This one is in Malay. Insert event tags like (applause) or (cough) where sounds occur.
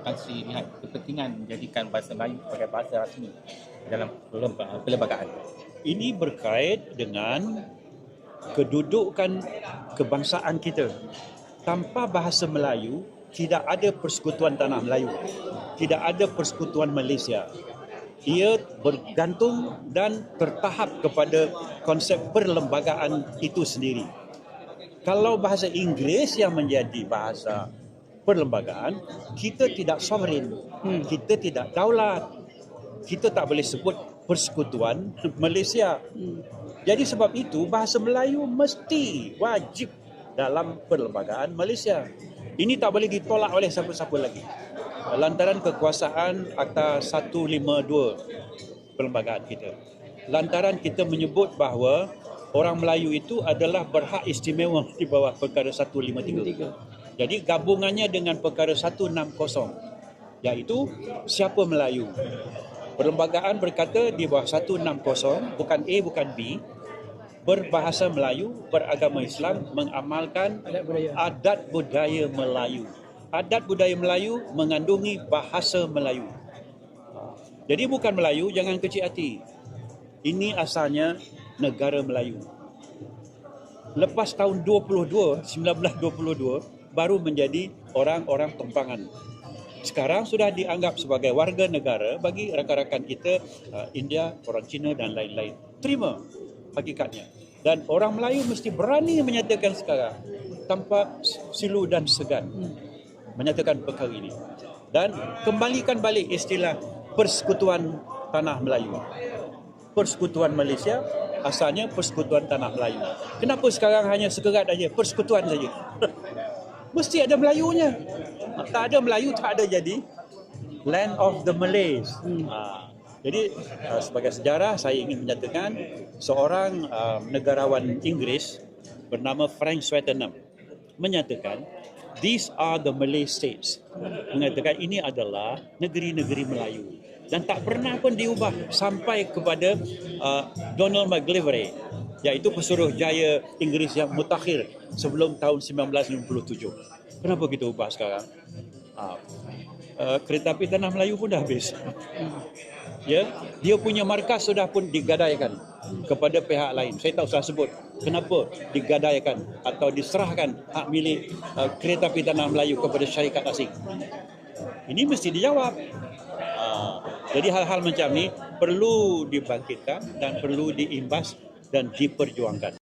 Tan Sri lihat kepentingan menjadikan bahasa Melayu sebagai bahasa rasmi dalam perlembagaan? Ini berkait dengan kedudukan kebangsaan kita. Tanpa bahasa Melayu, tidak ada persekutuan tanah Melayu. Tidak ada persekutuan Malaysia. Ia bergantung dan tertahap kepada konsep perlembagaan itu sendiri. Kalau bahasa Inggeris yang menjadi bahasa perlembagaan, kita tidak sovereign. Kita tidak daulat. Kita tak boleh sebut persekutuan Malaysia. Jadi sebab itu bahasa Melayu mesti wajib dalam perlembagaan Malaysia. Ini tak boleh ditolak oleh siapa-siapa lagi. Lantaran kekuasaan Akta 152 perlembagaan kita. Lantaran kita menyebut bahawa orang Melayu itu adalah berhak istimewa di bawah perkara 153. Jadi gabungannya dengan perkara 160 iaitu siapa Melayu. Perlembagaan berkata di bawah 160 bukan A bukan B berbahasa Melayu, beragama Islam, mengamalkan Adat budaya. adat budaya Melayu. Adat budaya Melayu mengandungi bahasa Melayu. Jadi bukan Melayu, jangan kecil hati. Ini asalnya negara Melayu. Lepas tahun 22, 1922, baru menjadi orang-orang tempangan. Sekarang sudah dianggap sebagai warga negara bagi rakan-rakan kita uh, India, orang Cina dan lain-lain. Terima hakikatnya. Dan orang Melayu mesti berani menyatakan sekarang tanpa silu dan segan menyatakan perkara ini. Dan kembalikan balik istilah persekutuan tanah Melayu. Persekutuan Malaysia asalnya persekutuan tanah Melayu. Kenapa sekarang hanya sekerat aja persekutuan saja? (laughs) Mesti ada Melayunya. Tak ada Melayu tak ada jadi land of the Malays. Ha. Jadi uh, sebagai sejarah saya ingin menyatakan seorang uh, negarawan Inggeris bernama Frank Swettenham menyatakan these are the Malay states. Mengatakan ini adalah negeri-negeri Melayu dan tak pernah pun diubah sampai kepada uh, Donald McGillivray iaitu pesuruh jaya Inggeris yang mutakhir sebelum tahun 1957. Kenapa kita ubah sekarang? Uh, uh, kereta api tanah Melayu pun dah habis. ya, dia punya markas sudah pun digadaikan kepada pihak lain. Saya tak usah sebut kenapa digadaikan atau diserahkan hak milik uh, kereta api tanah Melayu kepada syarikat asing. Ini mesti dijawab. Uh, jadi hal-hal macam ni perlu dibangkitkan dan perlu diimbas dan diperjuangkan.